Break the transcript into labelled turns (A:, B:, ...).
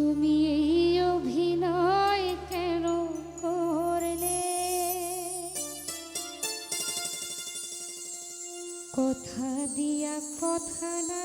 A: তুমি এই অভিনয় কেন করলে? কথা দিয়া কথা না